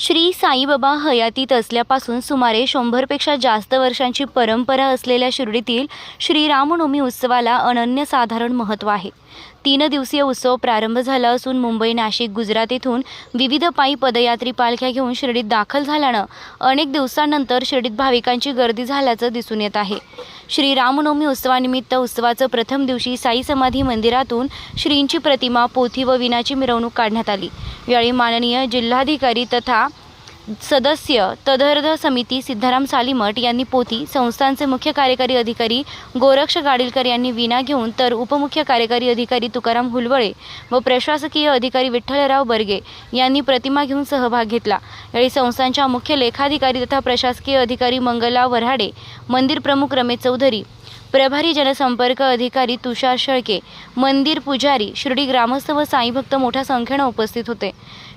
श्री साईबाबा हयातीत असल्यापासून सुमारे शंभरपेक्षा जास्त वर्षांची परंपरा असलेल्या शिर्डीतील श्रीरामनवमी उत्सवाला अनन्यसाधारण महत्त्व आहे. तीन दिवसीय उत्सव प्रारंभ झाला असून मुंबई नाशिक गुजरात येथून विविध पायी पदयात्री पालख्या घेऊन शिर्डीत दाखल झाल्यानं अनेक दिवसांनंतर शिर्डीत भाविकांची गर्दी झाल्याचं दिसून येत आहे. श्री रामनवमी उत्सवानिमित्त उत्सवाचं प्रथम दिवशी साई समाधी मंदिरातून श्रींची प्रतिमा पोथी व विनाची मिरवणूक काढण्यात आली. यावेळी माननीय जिल्हाधिकारी तथा सदस्य तदर्ध समिती सिद्धाराम सालीमठ यांनी पोथी संस्थांचे मुख्य कार्यकारी अधिकारी गोरक्ष गाडीलकर यांनी विना घेऊन तर उपमुख्य कार्यकारी अधिकारी तुकाराम हुलवळे व प्रशासकीय अधिकारी विठ्ठलराव बर्गे यांनी प्रतिमा घेऊन सहभाग घेतला. यावेळी संस्थांच्या मुख्य लेखाधिकारी तथा प्रशासकीय अधिकारी मंगला वऱ्हाडे मंदिर प्रमुख रमेश चौधरी प्रभारी जनसंपर्क अधिकारी तुषार शेळके मंदिर पुजारी शिर्डी ग्रामस्थ व साईभक्त मोठ्या संख्येनं उपस्थित होते.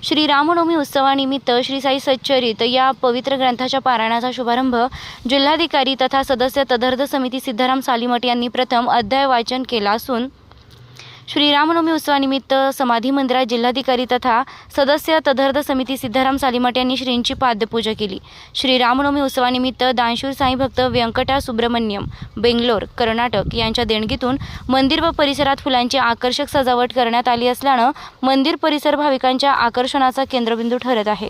श्री रामनवमी उत्सवानिमित्त श्री साई सच्चरित या पवित्र ग्रंथाच्या पारायणाचा शुभारंभ जिल्हाधिकारी तथा सदस्य तदर्थ समिती सिद्धाराम सालीमठ यांनी प्रथम अध्याय वाचन केला असून श्रीरामनवमी उत्सवानिमित्त समाधी मंदिरात जिल्हाधिकारी तथा सदस्य तदर्थ समिती सिद्धाराम सालीमठ यांनी श्रींची पाद्यपूजा केली. श्रीरामनवमी उत्सवानिमित्त दानशूर साई भक्त व्यंकटा सुब्रमण्यम बेंगलोर कर्नाटक यांच्या देणगीतून मंदिर व परिसरात फुलांची आकर्षक सजावट करण्यात आली असल्यानं मंदिर परिसर भाविकांच्या आकर्षणाचा केंद्रबिंदू ठरत आहे.